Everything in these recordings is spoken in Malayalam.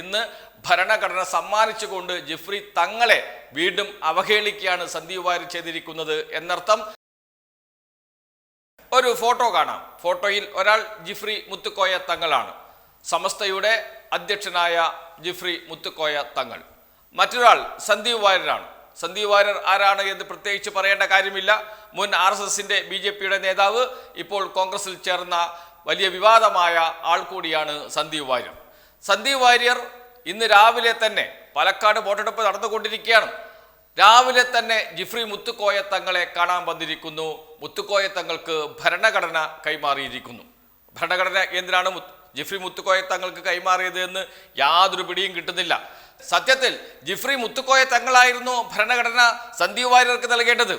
ഇന്ന് ഭരണഘടന സമ്മാനിച്ചുകൊണ്ട് ജിഫ്രി തങ്ങളെ വീണ്ടും അവഹേളിക്കുകയാണ് സന്ദീപ് വാര്യർ ചെയ്തിരിക്കുന്നത് എന്നർത്ഥം. ഒരു ഫോട്ടോ കാണാം. ഫോട്ടോയിൽ ഒരാൾ ജിഫ്രി മുത്തുക്കോയ തങ്ങളാണ്. സമസ്തയുടെ അധ്യക്ഷനായ ജിഫ്രി മുത്തുക്കോയ തങ്ങൾ. മറ്റൊരാൾ സന്ദീപ് വാര്യരാണ്. സന്ദീപ് വാര്യർ ആരാണ് എന്ന് പ്രത്യേകിച്ച് പറയേണ്ട കാര്യമില്ല. മുൻ ആർ എസ് എസിന്റെ ബി ജെ പിയുടെ നേതാവ് ഇപ്പോൾ കോൺഗ്രസിൽ ചേർന്ന വലിയ വിവാദമായ ആൾ കൂടിയാണ് സന്ദീപ് വാര്യർ. സന്ദീപ് വാര്യർ ഇന്ന് രാവിലെ തന്നെ പാലക്കാട് വോട്ടെടുപ്പ് നടന്നുകൊണ്ടിരിക്കുകയാണ്. രാവിലെ തന്നെ ജിഫ്രി മുത്തുക്കോയ തങ്ങളെ കാണാൻ വന്നിരിക്കുന്നു. മുത്തുക്കോയ തങ്ങൾക്ക് ഭരണഘടന കൈമാറിയിരിക്കുന്നു. ഭരണഘടന എന്തിനാണ് ജിഫ്രി മുത്തുക്കോയ തങ്ങൾക്ക് കൈമാറിയത് എന്ന് യാതൊരു പിടിയും കിട്ടുന്നില്ല. സത്യത്തിൽ ജിഫ്രി മുത്തുക്കോയ തങ്ങളായിരുന്നു ഭരണഘടന സന്ദീപ് വാര്യർക്ക് നൽകേണ്ടത്.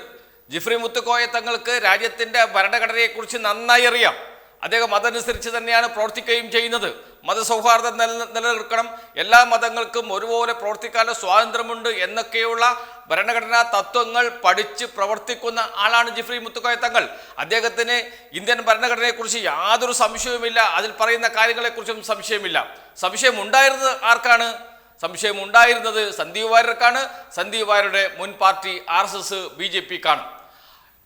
ജിഫ്രി മുത്തുക്കോയ തങ്ങൾക്ക് രാജ്യത്തിന്റെ ഭരണഘടനയെക്കുറിച്ച് നന്നായി അറിയാം. അദ്ദേഹം അതനുസരിച്ച് തന്നെയാണ് പ്രവർത്തിക്കുകയും ചെയ്യുന്നത്. മതസൗഹാർദ്ദം നില നിലനിൽക്കണം. എല്ലാ മതങ്ങൾക്കും ഒരുപോലെ പ്രവർത്തിക്കാനുള്ള സ്വാതന്ത്ര്യമുണ്ട് എന്നൊക്കെയുള്ള ഭരണഘടനാ തത്വങ്ങൾ പഠിച്ച് പ്രവർത്തിക്കുന്ന ആളാണ് ജിഫ്രി മുത്തുക്കോയ തങ്ങൾ. അദ്ദേഹത്തിന് ഇന്ത്യൻ ഭരണഘടനയെക്കുറിച്ച് യാതൊരു സംശയവുമില്ല. അതിൽ പറയുന്ന കാര്യങ്ങളെക്കുറിച്ചും സംശയമില്ല. സംശയം ഉണ്ടായിരുന്നത് ആർക്കാണ്? സംശയം ഉണ്ടായിരുന്നത് സന്ദീപ് വാര്യർക്കാണ്. സന്ദീപ് വാര്യരുടെ മുൻ party R S S B J പിക്കാണ്.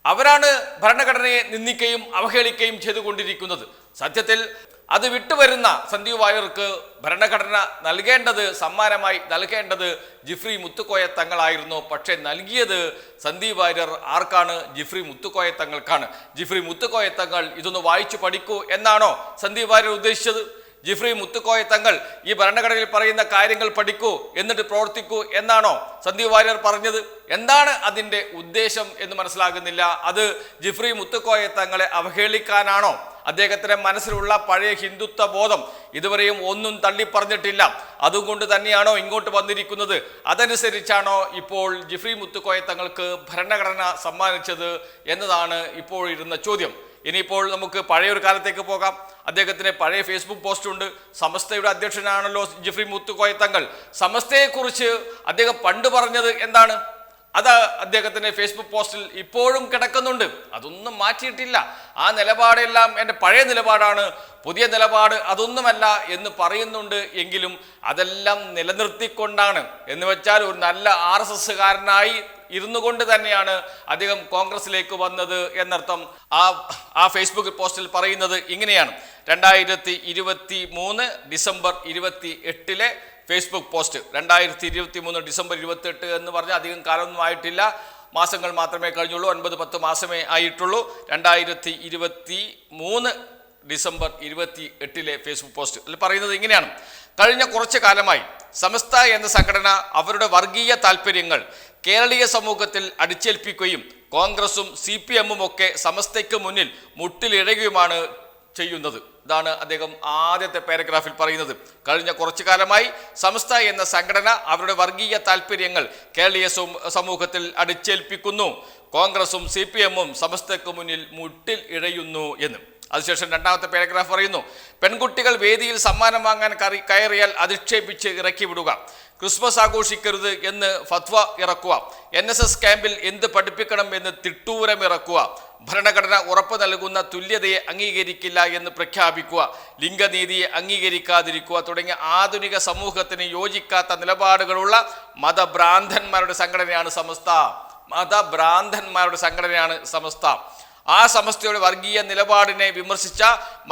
അവരാണ് ഭരണഘടനയെ നിന്ദിക്കുകയും അവഹേളിക്കുകയും ചെയ്തുകൊണ്ടിരിക്കുന്നത്. സത്യത്തിൽ അത് വിട്ടുവരുന്ന സന്ദീപ് വാര്യർക്ക് ഭരണഘടന നൽകേണ്ടത് സമ്മാനമായി നൽകേണ്ടത് ജിഫ്രി മുത്തുക്കോയ തങ്ങളായിരുന്നു. പക്ഷേ നൽകിയത് സന്ദീപ് വാര്യർ ആർക്കാണ്? ജിഫ്രി മുത്തുക്കോയ തങ്ങൾക്കാണ്. ജിഫ്രി മുത്തുക്കോയ തങ്ങൾ ഇതൊന്ന് വായിച്ചു പഠിക്കൂ എന്നാണോ സന്ദീപ് വാര്യർ ഉദ്ദേശിച്ചത്? ജിഫ്രി മുത്തുക്കോയ തങ്ങൾ ഈ ഭരണഘടനയിൽ പറയുന്ന കാര്യങ്ങൾ പഠിക്കൂ എന്നിട്ട് പ്രവർത്തിക്കൂ എന്നാണോ സന്ദീപ് വാര്യർ പറഞ്ഞത്? എന്താണ് അതിന്റെ ഉദ്ദേശം എന്ന് മനസ്സിലാകുന്നില്ല. അത് ജിഫ്രി മുത്തുക്കോയ തങ്ങളെ അവഹേളിക്കാനാണോ അദ്ദേഹത്തിന്റെ മനസ്സിലുള്ള പഴയ ഹിന്ദുത്വ ബോധം ഇതുവരെയും ഒന്നും തള്ളി പറഞ്ഞിട്ടില്ല അതുകൊണ്ട് തന്നെയാണോ ഇങ്ങോട്ട് വന്നിരിക്കുന്നത്? അതനുസരിച്ചാണോ ഇപ്പോൾ ജിഫ്രി മുത്തുക്കോയ തങ്ങൾക്ക് ഭരണഘടന സമ്മാനിച്ചത് എന്നതാണ് ഇപ്പോൾ ഇരുന്ന ചോദ്യം. ഇനിയിപ്പോൾ നമുക്ക് പഴയ ഒരു കാലത്തേക്ക് പോകാം. അദ്ദേഹത്തിന്റെ പഴയ ഫേസ്ബുക്ക് പോസ്റ്റ് ഉണ്ട് സമസ്തയുടെ അധ്യക്ഷനാണല്ലോ ജിഫ്രി മുത്തുക്കോയ തങ്ങൾ. സമസ്തയെക്കുറിച്ച് അദ്ദേഹം പണ്ട് പറഞ്ഞത് എന്താണ്? അത് അദ്ദേഹത്തിന്റെ ഫേസ്ബുക്ക് പോസ്റ്റിൽ ഇപ്പോഴും കിടക്കുന്നുണ്ട്. അതൊന്നും മാറ്റിയിട്ടില്ല. ആ നിലപാടെല്ലാം എന്റെ പഴയ നിലപാടാണ്. പുതിയ നിലപാട് അതൊന്നുമല്ല എന്ന് പറയുന്നുണ്ട് എങ്കിലും അതെല്ലാം നിലനിർത്തിക്കൊണ്ടാണ്. എന്ന് വെച്ചാൽ ഒരു നല്ല ആർ എസ് എസ്സുകാരനായി ഇരുന്നു കൊണ്ട് തന്നെയാണ് അദ്ദേഹം കോൺഗ്രസിലേക്ക് വന്നത് എന്നർത്ഥം ആ ആ ഫേസ്ബുക്ക് പോസ്റ്റിൽ പറയുന്നത് ഇങ്ങനെയാണ്. രണ്ടായിരത്തി ഇരുപത്തി മൂന്ന് ഡിസംബർ ഇരുപത്തി എട്ടിലെ ഫേസ്ബുക്ക് പോസ്റ്റ് രണ്ടായിരത്തി ഇരുപത്തി മൂന്ന് ഡിസംബർ ഇരുപത്തെട്ട് എന്ന് പറഞ്ഞാൽ അധികം കാലമൊന്നും ആയിട്ടില്ല. മാസങ്ങൾ മാത്രമേ കഴിഞ്ഞുള്ളൂ. ഒൻപത് പത്ത് മാസമേ ആയിട്ടുള്ളൂ. രണ്ടായിരത്തി ഇരുപത്തി മൂന്ന് ഡിസംബർ ഇരുപത്തി എട്ടിലെ ഫേസ്ബുക്ക് പോസ്റ്റ് അതിൽ പറയുന്നത് ഇങ്ങനെയാണ്. കഴിഞ്ഞ കുറച്ച് കാലമായി സമസ്ത എന്ന സംഘടന അവരുടെ വർഗീയ താല്പര്യങ്ങൾ കേരളീയ സമൂഹത്തിൽ അടിച്ചേൽപ്പിക്കുകയും കോൺഗ്രസും സി പി എമ്മും ഒക്കെ സമസ്തയ്ക്ക് മുന്നിൽ മുട്ടിലിഴയുകയുമാണ് ചെയ്യുന്നത്. ഇതാണ് അദ്ദേഹം ആദ്യത്തെ പാരഗ്രാഫിൽ പറയുന്നത്. കഴിഞ്ഞ കുറച്ചു കാലമായി സമസ്ത എന്ന സംഘടന അവരുടെ വർഗീയ താല്പര്യങ്ങൾ കേരളീയ സമൂഹത്തിൽ അടിച്ചേൽപ്പിക്കുന്നു. കോൺഗ്രസും സി പി എമ്മും സമസ്തയ്ക്ക് മുന്നിൽ മുട്ടിൽ ഇഴയുന്നു എന്ന്. അതിനുശേഷം രണ്ടാമത്തെ പാരഗ്രാഫ് പറയുന്നു പെൺകുട്ടികൾ വേദിയിൽ സമ്മാനം വാങ്ങാൻ കയറിയാൽ അധിക്ഷേപിച്ച് ഇറക്കി വിടുക ക്രിസ്മസ് ആഘോഷിക്കരുത് എന്ന് ഫത്വ ഇറക്കുക. എൻ എസ് എസ് ക്യാമ്പിൽ എന്ത് പഠിപ്പിക്കണം എന്ന് തിട്ടൂരം ഇറക്കുക. ഭരണഘടന ഉറപ്പ് നൽകുന്ന തുല്യതയെ അംഗീകരിക്കില്ല എന്ന് പ്രഖ്യാപിക്കുക. ലിംഗനീതിയെ അംഗീകരിക്കാതിരിക്കുക തുടങ്ങിയ ആധുനിക സമൂഹത്തിന് യോജിക്കാത്ത നിലപാടുകളുള്ള മതഭ്രാന്തന്മാരുടെ സംഘടനയാണ് സമസ്ത. മതഭ്രാന്തന്മാരുടെ സംഘടനയാണ് സമസ്ത. ആ സമസ്തയുടെ വർഗീയ നിലപാടിനെ വിമർശിച്ച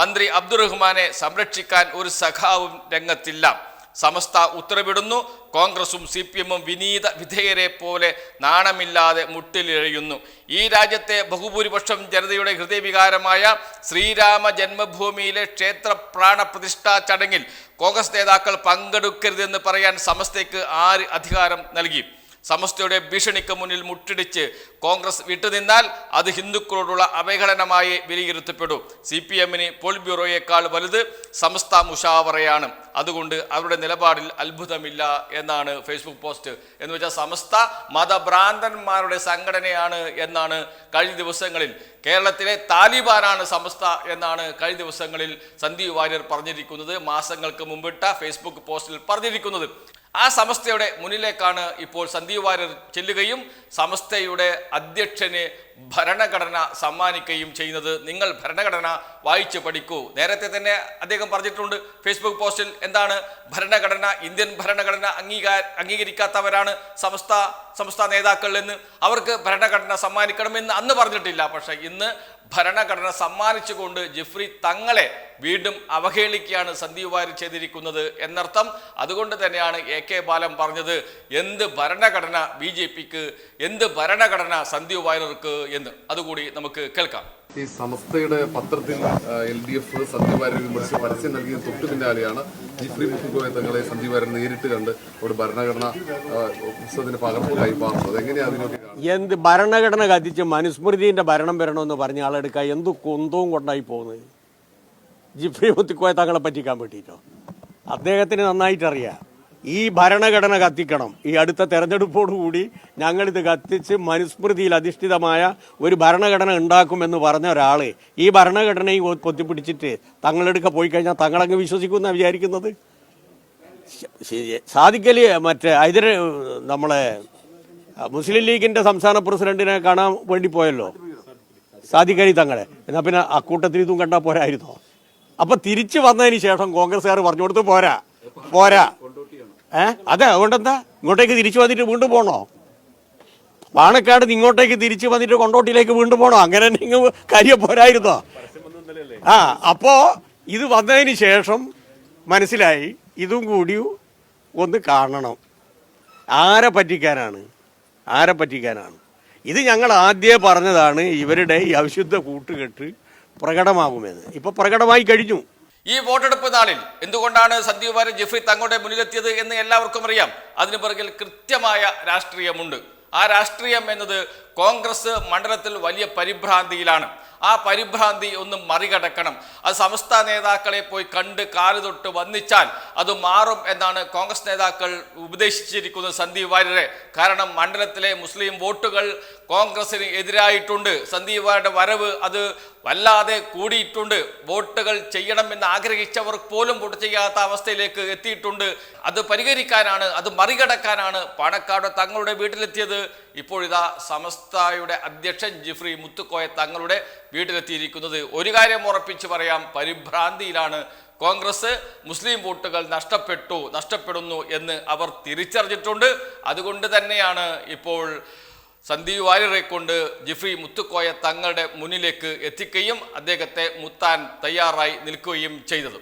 മന്ത്രി അബ്ദുറഹ്മാനെ സംരക്ഷിക്കാൻ ഒരു സഖാവും രംഗത്തില്ല. സമസ്ത ഉത്തരവിടുന്നു. കോൺഗ്രസും സി പി എമ്മും വിനീത വിധേയരെ പോലെ നാണമില്ലാതെ മുട്ടിലിഴയുന്നു ഈ രാജ്യത്തെ ബഹുഭൂരിപക്ഷം ജനതയുടെ ഹൃദയവികാരമായ ശ്രീരാമ ജന്മഭൂമിയിലെ ക്ഷേത്ര പ്രാണപ്രതിഷ്ഠാ ചടങ്ങിൽ കോൺഗ്രസ് നേതാക്കൾ പങ്കെടുക്കരുതെന്ന് പറയാൻ സമസ്തയ്ക്ക് ആര് അധികാരം നൽകി? സമസ്തയുടെ ഭീഷണിക്ക് മുന്നിൽ മുട്ടിടിച്ച് കോൺഗ്രസ് വിട്ടുനിന്നാൽ അത് ഹിന്ദുക്കളോടുള്ള അവഹേളനമായി വിലയിരുത്തപ്പെടും. സി പി എമ്മിന് പോൾ ബ്യൂറോയേക്കാൾ വലുത് സമസ്ത മുഷാവറയാണ്. അതുകൊണ്ട് അവരുടെ നിലപാടിൽ അത്ഭുതമില്ല എന്നാണ് ഫേസ്ബുക്ക് പോസ്റ്റ്. എന്ന് വെച്ചാൽ സമസ്ത മതഭ്രാന്തന്മാരുടെ സംഘടനയാണ് എന്നാണ് കഴിഞ്ഞ ദിവസങ്ങളിൽ. കേരളത്തിലെ താലിബാനാണ് സമസ്ത എന്നാണ് കഴിഞ്ഞ ദിവസങ്ങളിൽ സന്ദീപ് വാര്യർ പറഞ്ഞിരിക്കുന്നത്. മാസങ്ങൾക്ക് മുമ്പിട്ട ഫേസ്ബുക്ക് പോസ്റ്റിൽ പറഞ്ഞിരിക്കുന്നത്. ആ സമസ്തയുടെ മുന്നിലേക്കാണ് ഇപ്പോൾ സന്ദീപ് വാര്യർ ചെല്ലുകയും സമസ്തയുടെ അധ്യക്ഷന് ഭരണഘടന സമ്മാനിക്കുകയും ചെയ്യുന്നത്. നിങ്ങൾ ഭരണഘടന വായിച്ചു പഠിക്കൂ. നേരത്തെ തന്നെ അദ്ദേഹം പറഞ്ഞിട്ടുണ്ട് ഫേസ്ബുക്ക് പോസ്റ്റിൽ എന്താണ് ഭരണഘടന ഇന്ത്യൻ ഭരണഘടന അംഗീകാര അംഗീകരിക്കാത്തവരാണ് സമസ്ത സംസ്ഥാന നേതാക്കൾ അവർക്ക് ഭരണഘടന സമ്മാനിക്കണമെന്ന് അന്ന് പറഞ്ഞിട്ടില്ല. പക്ഷേ ഇന്ന് ഭരണഘടന സമ്മാനിച്ചുകൊണ്ട് ജിഫ്രി തങ്ങളെ വീണ്ടും അവഹേളിക്കുകയാണ് സന്ദീപ് വാര്യർ ചെയ്തിരിക്കുന്നത് എന്നർത്ഥം. അതുകൊണ്ട് തന്നെയാണ് എ കെ ബാലൻ പറഞ്ഞത് എന്ത് ഭരണഘടന ബി ജെ പിക്ക് എന്ത് ഭരണഘടന സന്ദീപ് വാര്യർക്ക് എന്ന്? അതുകൂടി നമുക്ക് കേൾക്കാം. ഈ സമസ്തയുടെ പത്രത്തിൽ എൽ ഡി എഫ് വാര്യർ വിമർശിച്ച് പരസ്യം നൽകിയ തൊട്ടു പിന്നാലെയാണ് ജിഫ്രി മുത്തുക്കോയ തങ്ങളെ വാര്യർ നേരിട്ട് കണ്ട് അവിടെ ഭരണഘടന പുസ്തകത്തിന്റെ പകർപ്പ് കൈമാറുന്നത് എങ്ങനെയാണ് അതിനൊക്കെ എന്ത് ഭരണഘടന കത്തിച്ച് മനുസ്മൃതിന്റെ ഭരണം വരണമെന്ന് പറഞ്ഞ ആളെടുക്കുക എന്ത് കുന്തവും കൊണ്ടായി പോകുന്നത്? ജിഫ്രി മുത്തിക്കോയ തങ്ങളെ പറ്റിക്കാൻ വേണ്ടിയിട്ടോ? അദ്ദേഹത്തിന് നന്നായിട്ടറിയാം. ഈ ഭരണഘടന കത്തിക്കണം. ഈ അടുത്ത തെരഞ്ഞെടുപ്പോടുകൂടി ഞങ്ങളിത് കത്തിച്ച് മനുസ്മൃതിയിൽ അധിഷ്ഠിതമായ ഒരു ഭരണഘടന ഉണ്ടാക്കുമെന്ന് പറഞ്ഞ ഒരാൾ ഈ ഭരണഘടനയും പൊത്തിപ്പിടിച്ചിട്ട് തങ്ങളെടുക്ക പോയി കഴിഞ്ഞാൽ തങ്ങളങ്ങ് വിശ്വസിക്കുമെന്നാണ് വിചാരിക്കുന്നത്? സാധിക്കലേ മറ്റേ ഹൈദര നമ്മളെ മുസ്ലിം ലീഗിന്റെ സംസ്ഥാന പ്രസിഡന്റിനെ കാണാൻ വേണ്ടി പോയല്ലോ? സാധിക്കലി തങ്ങളെ. എന്നാ പിന്നെ അക്കൂട്ടത്തിൽ ഇതും കണ്ടാൽ പോരായിരുന്നോ? അപ്പൊ തിരിച്ചു വന്നതിന് ശേഷം കോൺഗ്രസ്സുകാർ പറഞ്ഞു കൊടുത്ത് പോരാ പോരാ. ഏ? അതെ അതുകൊണ്ടെന്താ? ഇങ്ങോട്ടേക്ക് തിരിച്ചു വന്നിട്ട് വീണ്ടും പോണോ? പാണക്കാട് ഇങ്ങോട്ടേക്ക് തിരിച്ചു വന്നിട്ട് കൊണ്ടോട്ടിയിലേക്ക് വീണ്ടും പോണോ? അങ്ങനെ നിങ്ങൾ കരിയ പോരായിരുന്നോ? ആ അപ്പോ ഇത് വന്നതിന് ശേഷം മനസ്സിലായി ഇതും കൂടി ഒന്ന് കാണണം. ആരെ പറ്റിക്കാനാണ്? ആരെ പറ്റിക്കാനാണ്? ഇത് ഞങ്ങൾ ആദ്യമേ പറഞ്ഞതാണ് ഇവരുടെ ഈ അവിശുദ്ധ കൂട്ടുകെട്ട് പ്രകടമാകുമെന്ന്. ഇപ്പൊ പ്രകടമായി കഴിഞ്ഞു. ഈ വോട്ടെടുപ്പ് നാളിൽ എന്തുകൊണ്ടാണ് സന്ദീപ് വാര്യർ ജിഫ്രി തങ്ങളുടെ മുന്നിലെത്തിയത് എന്ന് എല്ലാവർക്കും അറിയാം. അതിന് പിറകിൽ കൃത്യമായ രാഷ്ട്രീയമുണ്ട്. ആ രാഷ്ട്രീയം എന്നത് കോൺഗ്രസ് മണ്ഡലത്തിൽ വലിയ പരിഭ്രാന്തിയിലാണ്. ആ പരിഭ്രാന്തി ഒന്ന് മറികടക്കണം. അത് സംസ്ഥാന നേതാക്കളെ പോയി കണ്ട് കാൽ തൊട്ട് വന്നിച്ചാൽ അത് മാറും എന്നാണ് കോൺഗ്രസ് നേതാക്കൾ ഉപദേശിച്ചിരിക്കുന്നത് സന്ദീപ് വാര്യരെ. കാരണം മണ്ഡലത്തിലെ മുസ്ലിം വോട്ടുകൾ കോൺഗ്രസിന് എതിരായിട്ടുണ്ട്. സന്ദീപ് വാര്യരുടെ വരവ് അത് വല്ലാതെ കൂടിയിട്ടുണ്ട്. വോട്ടുകൾ ചെയ്യണമെന്ന് ആഗ്രഹിച്ചവർ പോലും വോട്ട് ചെയ്യാത്ത അവസ്ഥയിലേക്ക് എത്തിയിട്ടുണ്ട്. അത് പരിഹരിക്കാനാണ് അത് മറികടക്കാനാണ് പാണക്കാട് തങ്ങളുടെ വീട്ടിലെത്തിയത് ഇപ്പോഴിതാ സമസ്തയുടെ അധ്യക്ഷൻ ജിഫ്രി മുത്തുക്കോയ തങ്ങളുടെ വീട്ടിലെത്തിയിരിക്കുന്നത്. ഒരു കാര്യം ഉറപ്പിച്ച് പറയാം പരിഭ്രാന്തിയിലാണ്. കോൺഗ്രസ് മുസ്ലിം വോട്ടുകൾ നഷ്ടപ്പെട്ടു നഷ്ടപ്പെടുന്നു എന്ന് അവർ തിരിച്ചറിഞ്ഞിട്ടുണ്ട്. അതുകൊണ്ട് തന്നെയാണ് ഇപ്പോൾ സന്ദീപ് വാര്യരെ കൊണ്ട് ജിഫ്രി മുത്തുക്കോയ തങ്ങളുടെ മുന്നിലേക്ക് എത്തിക്കുകയും അദ്ദേഹത്തെ മുത്താൻ തയ്യാറായി നിൽക്കുകയും ചെയ്തത്.